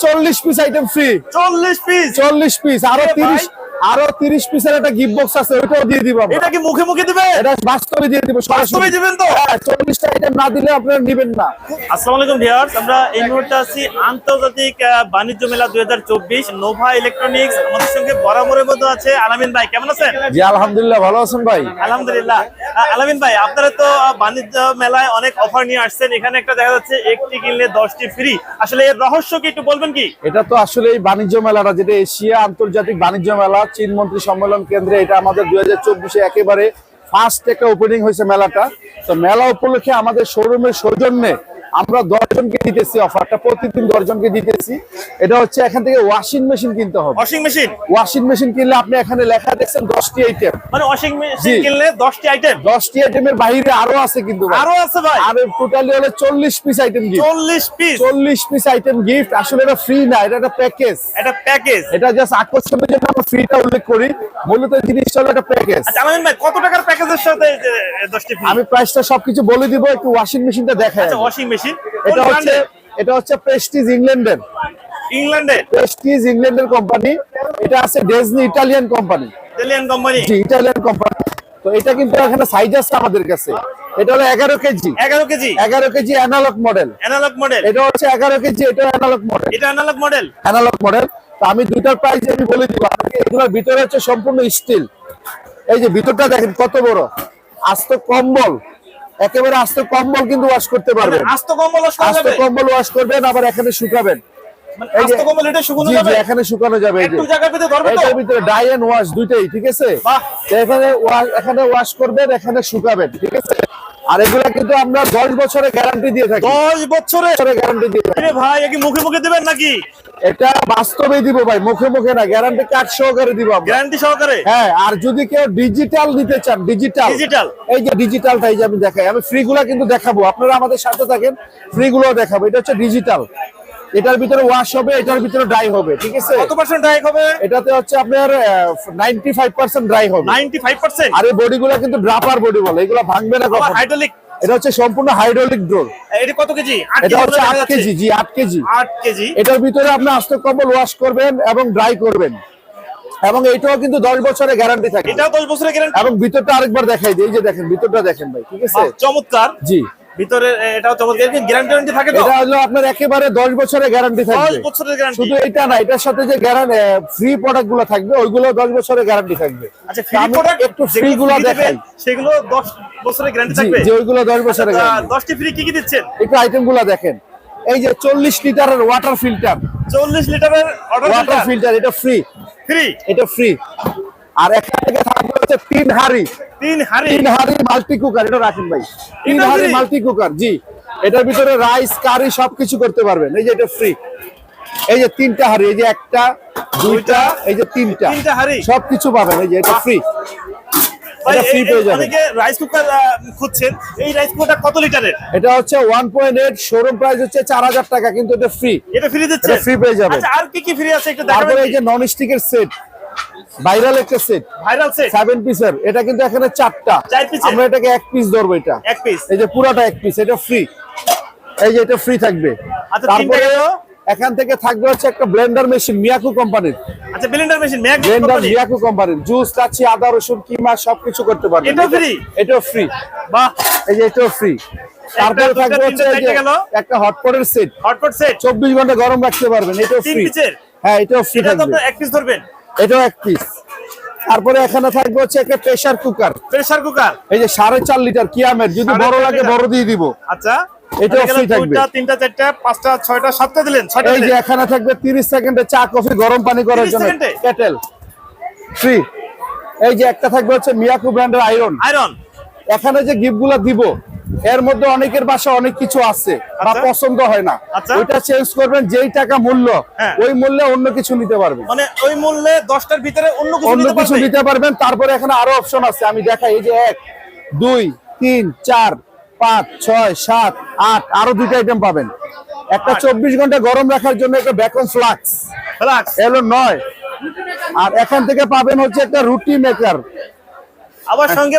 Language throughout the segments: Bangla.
চল্লিশ পিস আইটেম ফ্রি চল্লিশ পিস চল্লিশ পিস আরও তিরিশ আরও তিরিশ পিসের একটা গিফট বক্স আছে ওইটাও দিয়ে দিব এটা কি মুখে মুখে দিবে এটা বাস্তবে দিয়ে দিব বাস্তবে দিবেন তো? হ্যাঁ চল্লিশটা আইটেম না দিলে আপনারা নিবেন না। আসসালামু আলাইকুম ভিউয়ার্স আমরা এই মুহূর্তে আছি আন্তর্জাতিক বাণিজ্য মেলা দুই নোভা ইলেকট্রনিক্স আমাদের সঙ্গে বরাবরের মতো আছে আলামিন ভাই কেমন আছেন? জি আলহামদুলিল্লাহ ভালো আছেন ভাই? আলহামদুলিল্লাহ। আলামিন ভাই আপনারা তো বাণিজ্য মেলায় অনেক অফার নিয়ে আসছেন এখানে একটা দেখা যাচ্ছে একটি কিনলে দশটি ফ্রি আসলে এর রহস্য কি একটু বলবেন কি? এটা তো আসলে এই বাণিজ্য মেলাটা যেটা এশিয়া আন্তর্জাতিক বাণিজ্য মেলা চীন মন্ত্রী সম্মেলন কেন্দ্রে এটা আমাদের দুই হাজার চব্বিশে একেবারে ফার্স্ট একটা ওপেনিং হয়েছে মেলাটা। তো মেলা উপলক্ষে আমাদের শোরুমের সৌজন্যে আমরা দশজনকে দিতেছি অফারটা প্রতিদিন দশজনকে দিতেছি। এটা হচ্ছে এখান থেকে ওয়াশিং মেশিন কিনতে হবে। ওয়াশিং মেশিন ওয়াশিং মেশিন কিনলে আপনি এখানে লেখা দেখছেন দশটি আইটেম মানে ওয়াশিং মেশিন কিনলে দশটি আইটেম দশটি আইটেমের বাইরে আরও আছে কিন্তু আরও আছে ভাই? আর টোটালি হলে চল্লিশ পিস আইটেম গিফট চল্লিশ পিস চল্লিশ পিস আইটেম গিফট আসলে এটা ফ্রি না এটা একটা প্যাকেজ এটা প্যাকেজ এটা জাস্ট আকর্ষণের জন্য আমরা ফ্রিটা উল্লেখ করি। মূলত জিনিসটা হলো একটা প্যাকেজ আচ্ছা আলামিন ভাই কত টাকার প্যাকেজের সাথে এই দশটি আমি প্রাইসটা সবকিছু বলে দিব একটু ওয়াশিং মেশিনটা দেখাই আচ্ছা ওয়াশিং মেশিন এটা হচ্ছে এটা হচ্ছে প্রেস্টিজ ইংল্যান্ডের ইংল্যান্ডে প্রেস্টিজ ইংল্যান্ডের কোম্পানি এটা আছে ডেজনি ইটালিয়ান কোম্পানি ইতালিয়ান কোম্পানি জি ইটালিয়ান কোম্পানি তো এটা কিন্তু এখানে সাইজ আছে আমাদের কাছে। এটা হলো এগারো কেজি। এগারো কেজি? এগারো KG analogue model analogue model এটা হচ্ছে এগারো কেজি এটা অ্যানালগ মডেল এটা অ্যানালগ মডেল অ্যানালগ মডেল তো আমি দুইটার প্রাইস আমি বলে দিব। এগুলোর ভিতরে হচ্ছে সম্পূর্ণ স্টিল এই যে ভিতরটা দেখেন কত বড়। আস্ত কম্বল। একেবারে আস্ত কম্বল কিন্তু ওয়াশ করতে পারবেন। আস্ত কম্বল ওয়াশ আস্ত কম্বল ওয়াশ করবেন আবার এখানে শুকাবেন। মানে এখানে শুকানো যাবে এটার ভিতরে ডাই ওয়াশ দুইটাই ঠিক আছে? এখানে এখানে ওয়াশ করবেন এখানে শুকাবেন ঠিক আছে? আর এগুলা কিন্তু আমরা দশ বছরে গ্যারান্টি দিয়ে থাকি। দশ বছরে? গ্যারান্টি দিয়ে থাকি। ভাই একে মুখে মুখে দিবেন নাকি? এটা বাস্তবে দিব ভাই মুখে মুখে না গ্যারান্টি কার্ড সহকারে দিব গ্যারান্টি সহকারে? হ্যাঁ আর যদি কেউ ডিজিটাল নিতে চান ডিজিটাল ডিজিটাল এই যে ডিজিটালটা এই যে আমি দেখাই আমি ফ্রি গুলা কিন্তু দেখাবো। আপনারা আমাদের সাথে থাকেন ফ্রি গুলো দেখাবো। এটা হচ্ছে ডিজিটাল এটার ভিতরে ওয়াশ হবে এটার ভিতরে ড্রাই হবে ঠিক আছে? কত পার্সেন্ট ডাইক হবে? এটাতে হচ্ছে আপনার নাইনটি ফাইভ পার্সেন্ট ড্রাই হবে। 95% আর এই বডি কিন্তু ড্রাপার বডি বলে এগুলো ভাঙবে না কখনো। হাইড্রোলিক এটা হচ্ছে সম্পূর্ণ হাইড্রোলিক ড্রোন এটা কত কেজি? 8 এটা হচ্ছে আট কেজি জি আট কেজি। 8 কেজি। এটার ভিতরে আপনি আস্ত কম্বল ওয়াশ করবেন এবং ড্রাই করবেন। এবং এটাও কিন্তু দশ বছরের গ্যারান্টি থাকে। এটাও 10 বছরের গ্যারান্টি এবং ভিতরটা আরেকবার দেখাই দিই এই যে দেখেন ভিতরটা দেখেন ভাই ঠিক আছে? চমৎকার। জি। ভিতরে এটাও চমৎকার গ্যারান্টি গ্যারান্টি থাকে তো? এটা হলো আপনার একেবারে দশ বছরের গ্যারান্টি 10 বছরের গ্যারান্টি শুধু এটা না এটার সাথে যে গ্যারান্টি ফ্রি থাকবে ওইগুলো দশ বছরের গ্যারান্টি থাকবে। আচ্ছা ফ্রি প্রোডাক্ট একটু ফ্রি গুলো দেখাই। সেগুলো 10 বছরের গ্যারান্টি থাকবে? যে ওইগুলো দশ বছরের গ্যারান্টি 10টি ফ্রি কি কি দিচ্ছেন? একটু দেখেন। এই যে চল্লিশ লিটারের ওয়াটার ফিল্টার 40 লিটারের ওয়াটার ফিল্টার এটা ফ্রি ফ্রি এটা ফ্রি আর থেকে থাকবে হচ্ছে তিন হাড়ি। তিন হাড়ি? তিন হাড়ি মাল্টি কুকার এটা রাখেন ভাই। তিন হাড়ি মাল্টি কুকার জি। এটার ভিতরে রাইস কারি সবকিছু করতে পারবেন। এই যে এটা ফ্রি এই যে তিনটা হাড়ি এই যে একটা দুইটা এই যে তিনটা। তিনটা হাঁড়ি? সবকিছু পাবেন এই যে এটা ফ্রি এটা ফ্রি পেয়ে যাবেন। রাইস কুকার খুঁজছেন এই রাইস কুকারটা কত লিটারের? এটা হচ্ছে one point eight showroom price হচ্ছে চার হাজার টাকা কিন্তু এটা ফ্রি এটা ফ্রি দিচ্ছে? এটা free পেয়ে যাবেন। আচ্ছা আর কি কি ফ্রি আছে একটু দেখাবেন তারপরে এই যে নন স্টিকের সেট ভাইরাল একটা সেট ভাইরাল সেট সেভেন পিসের এটা কিন্তু এখানে চারটা? আমরা এটাকে এক পিস ধরবো এটা। এক পিস এই যে পুরাটা এক পিস এটা ফ্রি এই যে এটা ফ্রি থাকবে। আচ্ছা, তারপরে? এখান থেকে থাকবে হচ্ছে একটা ব্লেন্ডার মেশিন মিয়াকু কোম্পানির আচ্ছা blender machine mac blender Miyako কোম্পানির জুস লাচ্ছি আদা রসুন কিমা সবকিছু করতে পারবে। এটাও free? এটাও ফ্রি বাহ। এই যে এটাও ফ্রি তারপরে থাকবে হচ্ছে? একটা হটপটের সেট হটপট সেট চব্বিশ ঘণ্টা গরম রাখতে পারবেন এটাও ফ্রি? হ্যাঁ এটাও ফ্রি এটা তো থাকবে। এক পিস ধরবেন। এটাও এক পিস তারপরে এখানে থাকবে হচ্ছে একটা প্রেসার কুকার প্রেসার কুকার এই যে সাড়ে চার লিটার কিয়ামের যদি বড় লাগে বড় দিয়ে দিব। আচ্ছা। এটাও তাহলে থাকবে। তিনটা চারটা পাঁচটা ছয়টা সাতটা দিলেন এই যে এখানে থাকবে তিরিশ সেকেন্ডে চা কফি গরম পানি করার জন্য। কেটেল ফ্রি এই যে একটা থাকবে হচ্ছে মিয়াকু ব্র্যান্ডের আয়রন আয়রন এখানে যে গিফটগুলা দিব এর মধ্যে অনেকের বাসা অনেক কিছু আছে বা আচ্ছা। পছন্দ হয় না। আচ্ছা। ওইটা চেঞ্জ করবেন যেই টাকা মূল্য হ্যাঁ। ওই মূল্যে অন্য কিছু নিতে পারবেন। মানে ওই মূল্যে দশটার ভিতরে অন্য কিছু অন্য নিতে কিছু নিতে পারবেন তারপরে এখানে আরও অপশন আছে। আমি দেখাই এই যে এক দুই তিন চার পাঁচ ছয় সাত আট আরও দুইটা আইটেম পাবেন। একটা চব্বিশ ঘণ্টা গরম রাখার জন্য একটা ব্যাকন ফ্লাক্স। ফ্লাক্স। এলো নয়। আর এখান থেকে পাবেন হচ্ছে একটা রুটি মেকার আবার সঙ্গে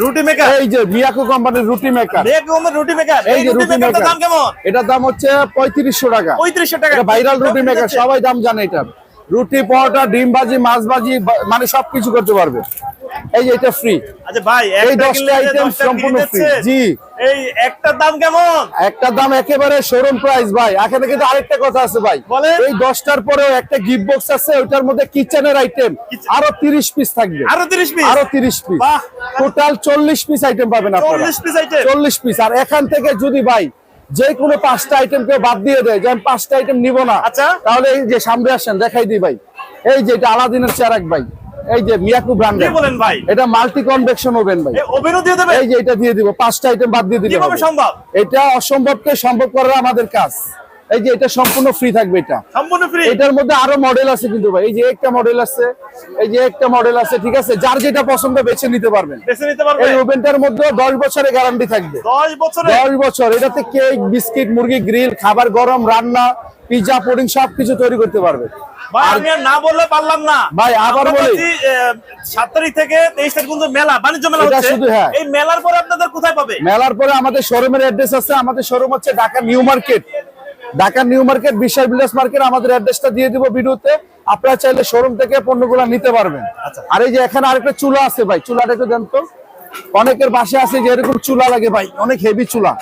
রুটি মেকার এই যে মিয়াকো কোম্পানির রুটি মেকার বেগমের রুটি মেকার এই যে রুটি মেকার দাম কেমন? এটার দাম হচ্ছে পঁয়ত্রিশশো টাকা। পঁয়ত্রিশশো টাকা। এটা ভাইরাল রুটি মেকার সবাই দাম জানে এটা রুটি পরোটা ডিম ভাজি মাছ ভাজি মানে সবকিছু করতে পারবে। এই এটা ফ্রি আচ্ছা ভাই এই দশটা সম্পূর্ণ free। জি। এই একটার দাম কেমন? দাম একেবারে শোরুম প্রাইস ভাই। এখানে কিন্তু আরেকটা কথা আছে ভাই। এই পরেও একটা গিফট বক্স আছে ওইটার মধ্যে কিচেনের আইটেম আরও তিরিশ পিস থাকবে। আরও তিরিশ পিস আরও তিরিশ পিস বাহ। টোটাল চল্লিশ পিস আইটেম পাবেন আপনারা। চল্লিশ পিস আইটেম চল্লিশ পিস আর এখান থেকে যদি ভাই যে কোনো পাঁচটা আইটেম কেউ বাদ দিয়ে দেয় যে আমি পাঁচটা আইটেম নিব না আচ্ছা। তাহলে এই যে সামনে আসেন দেখাই দিই ভাই। এই যে এটা আলাদিনের চেরাক ভাই। এই যে মিয়াকু কি বলেন ভাই? এটা মাল্টি কনভেকশন ওভেন ভাই ওভেনও দিয়ে দেবেন? এই যে এটা দিয়ে দিব পাঁচটা আইটেম বাদ দিয়ে দিলে কীভাবে সম্ভব? এটা অসম্ভবকে সম্ভব করা আমাদের কাজ। এই যে এটা সম্পূর্ণ ফ্রি থাকবে এটা। সম্পূর্ণ ফ্রি এটার মধ্যে আরও মডেল আছে কিন্তু ভাই। এই যে একটা মডেল আছে এই যে একটা মডেল আছে ঠিক আছে? যার যেটা পছন্দ বেছে নিতে পারবেন। বেছে নিতে পারবে এই ওভেনটার মধ্যে দশ বছরের গ্যারান্টি থাকবে। দশ বছরে দশ বছর। এটাতে কেক বিস্কিট মুরগি গ্রিল খাবার গরম রান্না পিৎজা পুডিং সবকিছু তৈরি করতে পারবে। ভাই আমি না বললে পারলাম না। ভাই, আবার বলি। সাত তারিখ থেকে তেইশ তারিখ পর্যন্ত মেলা বাণিজ্য মেলা হচ্ছে। শুধু, হ্যাঁ। এই মেলার পরে আপনাদের কোথায় পাবে? মেলার পরে আমাদের শোরুমের অ্যাড্রেস আছে। আমাদের শোরুম হচ্ছে Dhaka new market. Dhaka new market বিশাল বিলাস মার্কেট আমাদের অ্যাড্রেসটা দিয়ে দিব ভিডিওতে। আপনারা চাইলে শোরুম থেকে পণ্যগুলো নিতে পারবেন। আর এই যে এখানে আরেকটা চুলা আছে ভাই চুলাটা একটু দেন তো। অনেকের বাসে আছে যে এরকম চুলা লাগে ভাই অনেক হেভি চুলা।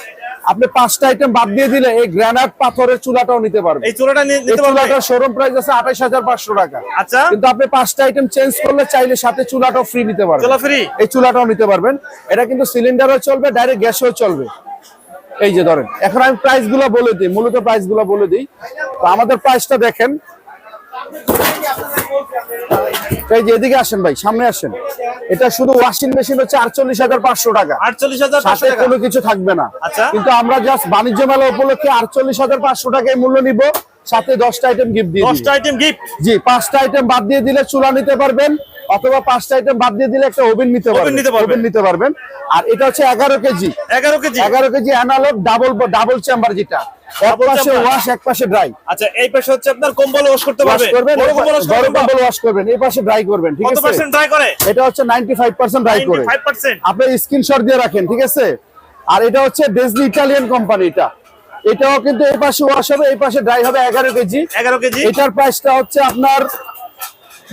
আপনি পাঁচটা আইটেম বাদ দিয়ে দিলে এই গ্রানাইট পাথরের চুলাটাও নিতে পারবেন। এই এই নিতে পারবে চুলাটার শোরুম প্রাইস আছে আঠাইশ হাজার পাঁচশো টাকা। আচ্ছা। কিন্তু আপনি পাঁচটা আইটেম চেঞ্জ করলে চাইলে সাথে চুলাটাও ফ্রি নিতে পারবেন। চলো ফ্রি এই চুলাটাও নিতে পারবেন। এটা কিন্তু সিলিন্ডারও চলবে ডাইরেক্ট গ্যাসও চলবে। এই যে ধরেন এখন আমি প্রাইসগুলো বলে দিই মূলত প্রাইসগুলো বলে দিই। তো আমাদের প্রাইসটা দেখেন। এই যে এদিকে আসেন ভাই সামনে আসেন। এটা শুধু ওয়াশিং মেশিন হচ্ছে আটচল্লিশ হাজার পাঁচশো টাকা। আটচল্লিশ হাজার সাথে কোনো কিছু থাকবে না। আচ্ছা। কিন্তু আমরা জাস্ট বাণিজ্য মেলা উপলক্ষে আটচল্লিশ হাজার পাঁচশো টাকায় মূল্য নিব। সাথে দশটা আইটেম গিফট দিয়ে দশটা আইটেম গিফট জি পাঁচটা আইটেম বাদ দিয়ে দিলে চুলা নিতে পারবেন। অথবা পাঁচটা আইটেম বাদ দিয়ে দিলে একটা ওভেন নিতে পারবেন ওভেন নিতে পারবেন। আর এটা হচ্ছে এগারো কেজি। এগারো কেজি? এগারো KG analogue double double chamber যেটা। এক পাশে ওয়াশ এক পাশে ড্রাই আচ্ছা এই পাশে হচ্ছে আপনার কম্বল ওয়াশ করতে ওয়াশ পারবে। করবেন বড় কম্বল wash করতে গরম কম্বল ওয়াশ করবেন এই পাশে ড্রাই করবেন ঠিক আছে? পার্সেন্ট ট্রাই করে? এটা হচ্ছে নাইনটি ফাইভ পার্সেন্ট ড্রাই করে। ফাইভ পার্সেন্ট আপনি স্ক্রিনশট দিয়ে রাখেন ঠিক আছে? আর এটা হচ্ছে ডেজলি ইটালিয়ান কোম্পানি এটা এটাও কিন্তু এই পাশে ওয়াশ হবে এই পাশে ড্রাই হবে এগারো কেজি। এগারো কেজি। এটার প্রাইসটা হচ্ছে আপনার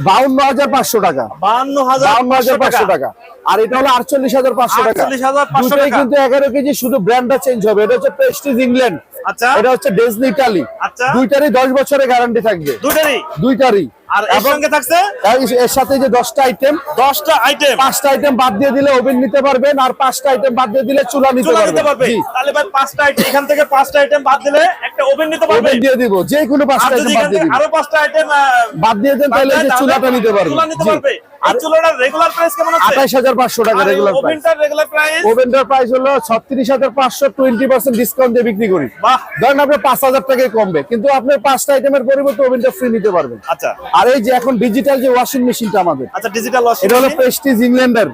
বাউন্ন হাজার পাঁচশো টাকা। বাউন্ন হাজার পাঁচশো টাকা। আর এটা হলো আটচল্লিশ হাজার পাঁচশো টাকা। 48,500 দুটোই টাকা। কিন্তু এগারো কেজি শুধু ব্র্যান্ডটা চেঞ্জ হবে। এটা হচ্ছে প্রেস্টিজ ইংল্যান্ড আচ্ছা। এটা হচ্ছে ডেজনি ইটালি আচ্ছা। দুইটারই দশ বছরের গ্যারান্টি থাকবে। দুটারই দুইটারই। আর এর সঙ্গে থাকছে? এর- সাথে যে দশটা আইটেম দশটা আইটেম পাঁচটা আইটেম বাদ দিয়ে দিলে ওভেন নিতে পারবেন আর পাঁচটা আইটেম বাদ দিয়ে দিলে চুলা নিতে পারবেন। তাহলে ভাই পাঁচটা আইটেম এখান থেকে পাঁচটা আইটেম বাদ দিলে একটা ওভেন নিতে পারবে। ওভেন দিয়ে দিব। যে কোনো আর পাঁচটা যদি আইটেম বাদ দিয়ে দিব। আরও পাঁচটা আইটেম বাদ দিয়ে দেন তাহলে যে চুলাটা নিতে পারবেন। চুলা নিতে। পারবে। আর চুলাটার রেগুলার প্রাইস কেমন আছে? আঠাইশ হাজার পাঁচশো টাকা রেগুলার প্রাইস ওভেনটার রেগুলার প্রাইস ওভেনটার প্রাইস হলো ছত্রিশ হাজার পাঁচশো টোয়েন্টি পার্সেন্ট ডিসকাউন্ট দিয়ে বিক্রি করি। ধরেন পাঁচ হাজার টাকায় কমবে কিন্তু আপনি পাঁচটা আইটেমের পরিবর্তে ওভেনটা ফ্রি নিতে পারবেন। আচ্ছা। আর এই যে এখন ডিজিটাল যে ওয়াশিং মেশিনটা আমাদের আচ্ছা ডিজিটাল ওয়াশিং এটা হলো প্রেস্টিজ ইংল্যান্ডার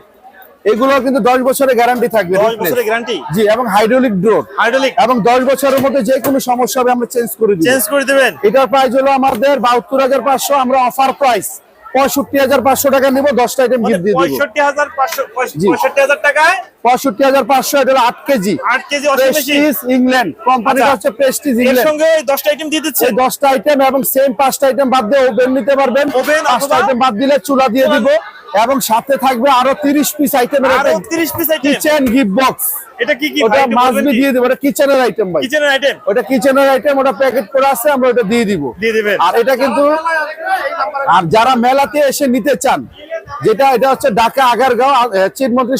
এগুলো কিন্তু দশ বছরের গ্যারান্টি থাকবে 10 replace। বছরের গ্যারান্টি জি এবং হাইড্রোলিক ডোর হাইড্রোলিক এবং দশ বছরের মধ্যে যে কোনো সমস্যা হবে আমরা চেঞ্জ করে দিই চেঞ্জ করে দিবেন? এটার প্রাইস হলো আমাদের বাহাত্তর হাজার পাঁচশো আমরা অফার প্রাইস পঁয়ষট্টি হাজার পাঁচশো টাকা নিবো দশটা আইটেম মানে গিফট দিয়ে পঁয়ষট্টি হাজার পাঁচশো। পঁয়ষট্টি হাজার টাকায়? পঁয়ষট্টি হাজার পাঁচশো এটা আট কেজি। আট কেজি প্রেস্টিজ ইংল্যান্ড কোম্পানিটা। হচ্ছে প্রেস্টিজ ইংল্যান্ড সঙ্গে দশটা আইটেম দিয়ে দিচ্ছে? দশটা আইটেম এবং সেম পাঁচটা আইটেম বাদ দিয়ে ওভেন নিতে পারবেন। ওভেন পাঁচটা আইটেম বাদ দিলে চুলা দিয়ে দিব। এবং সাথে থাকবে আরও তিরিশ পিস আরও আইটেম কিচেন গিফট বক্স এটা কি কি ওটা মাছবি দিয়ে দিব ওটা কিচেনের আইটেম ভাই। কিচেনের আইটেম ওটা কিচেনের আইটেম ওটা প্যাকেট করে আছে আমরা ওটা দিয়ে দিব। দিয়ে দিবেন। আর এটা কিন্তু আর যারা মেলাতে এসে নিতে চান যেটা এটা হচ্ছে ঢাকা আগারগাঁও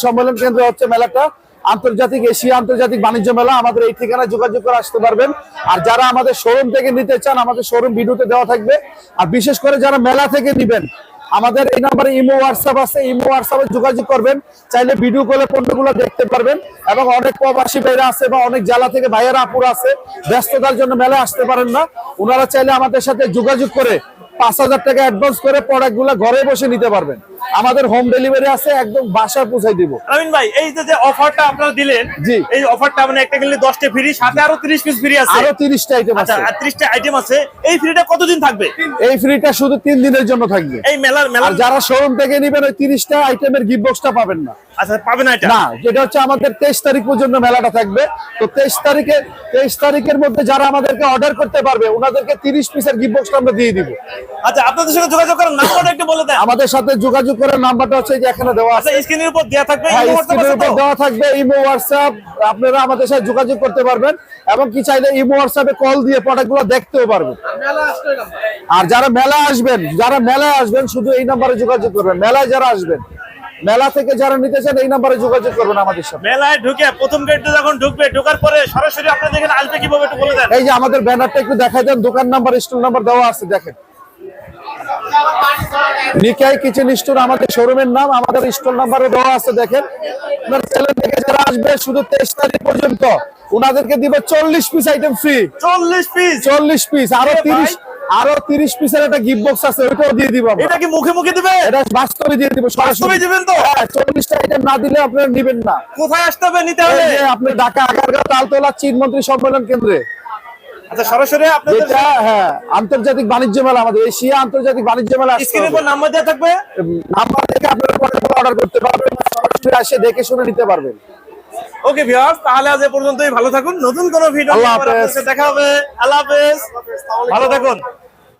সম্মেলন কেন্দ্র হচ্ছে মেলাটা। আন্তর্জাতিক এশিয়া আন্তর্জাতিক বাণিজ্য মেলা আমাদের এই ঠিকানায় যোগাযোগ করে আসতে পারবেন। আর যারা আমাদের শোরুম থেকে নিতে চান আমাদের শোরুম ভিডিওতে দেওয়া থাকবে। আর বিশেষ করে যারা মেলা থেকে নিবেন আমাদের এই নাম্বারে ইমো, হোয়াটসঅ্যাপ আছে, ইমো, হোয়াটসঅ্যাপে যোগাযোগ করবেন। চাইলে ভিডিও কলে পণ্যগুলো দেখতে পারবেন এবং অনেক প্রবাসী ভাইরা আছে বা অনেক জেলা থেকে ভাইয়েরা আপুরা আছে, ব্যস্ততার জন্য মেলায় আসতে পারেন না। ওনারা চাইলে আমাদের সাথে যোগাযোগ করে পাঁচ হাজার টাকা অ্যাডভান্স করে প্রোডাক্টগুলো ঘরে বসে নিতে পারবেন। আমাদের হোম ডেলিভারি আছে একদম বাসায় পৌঁছাই দিব। আলামিন ভাই এই যে অফারটা আপনারা দিলেন জি। এই অফারটা মানে একটা কিনলে দশটা ফ্রি সাথে আরও তিরিশ পিস ফ্রি আছে। আরও তিরিশটা আইটেম আচ্ছা আছে। আর ত্রিশটা আইটেম আছে। এই ফ্রিটা কতদিন থাকবে? এই ফ্রিটা শুধু তিন দিনের জন্য থাকবে। এই মেলার আর মেলার যারা শোরুম থেকে নিবেন ওই তিরিশটা আইটেমের গিফট বক্সটা পাবেন না। আচ্ছা পাবেন না এটা? না যেটা হচ্ছে আমাদের তেইশ তারিখ পর্যন্ত মেলাটা থাকবে। তো তেইশ তারিখে তেইশ তারিখের মধ্যে যারা আমাদেরকে অর্ডার করতে পারবে ওনাদেরকে তিরিশ পিসের গিফট বক্সটা আমরা দিয়ে দিব। আচ্ছা আপনাদের সঙ্গে যোগাযোগ করার নাম্বারটা একটু বলে দেন। আমাদের সাথে যোগাযোগ করার নাম্বারটা হচ্ছে যে এখানে দেওয়া আছে। আচ্ছা স্ক্রিনের উপর দেয়া থাকবে হ্যাঁ ইমো WhatsApp স্ক্রিনের উপর দেওয়া থাকবে ইমো হোয়াটসঅ্যাপ আপনারা আমাদের সাথে যোগাযোগ করতে পারবেন এবং কি চাইলে ইমো হোয়াটসঅ্যাপে কল দিয়ে প্রোডাক্টগুলো দেখতেও পারবেন। আর যারা মেলা আসবেন যারা মেলায় আসবেন শুধু এই নাম্বারে যোগাযোগ করবেন। মেলায় যারা আসবেন মেলা থেকে যারা নিতে চান এই নাম্বারে যোগাযোগ করবেন আমাদের সাথে। মেলায় ঢুকে প্রথম গেটে যখন ঢুকবে ঢোকার পরে সরাসরি আপনাদের এখানে আসবে কীভাবে একটু বলে দেন? এই যে আমাদের ব্যানারটা একটু দেখাই দেন দোকান নাম্বার স্টোর নাম্বার দেওয়া আছে দেখেন। নিকাই কিচেন স্টোর আমাদের শোরুমের নাম আমাদের স্টোর নাম্বারে দেওয়া আছে দেখেন। আপনার ছেলে থেকে যারা আসবে শুধু তেইশ তারিখ পর্যন্ত। ওনাদেরকে দিবে চল্লিশ পিস আইটেম ফ্রি চল্লিশ পিস চল্লিশ পিস আরও তিরিশ আরও তিরিশ পিসের একটা গিফট বক্স আছে ওইটাও দিয়ে দিব এটা কি মুখে মুখে দিবে এটা বাস্তবে দিয়ে দিব বাস্তবে সরাসরি দিবেন তো? হ্যাঁ চল্লিশটা আইটেম না দিলে আপনারা নিবেন না। কোথায় আসতে হবে নিতে হবে আপনি ঢাকা আগারগাঁও তালতলা চীন মন্ত্রী সম্মেলন কেন্দ্রে। আচ্ছা সরাসরি আপনাদের হ্যাঁ আন্তর্জাতিক বাণিজ্য মেলা আমাদের এশিয়া আন্তর্জাতিক বাণিজ্য মেলা স্ক্রিনের উপর নাম্বার দেওয়া থাকবে? নাম্বার থেকে আপনারা অর্ডার করতে পারবেন সরাসরি এসে দেখে শুনে নিতে পারবেন। ওকে ভিউয়ার্স তাহলে আজ এ পর্যন্তই ভালো থাকুন। নতুন কোন ভিডিও। দেখা হবে। আল্লাহ হাফেজ। ভালো থাকুন।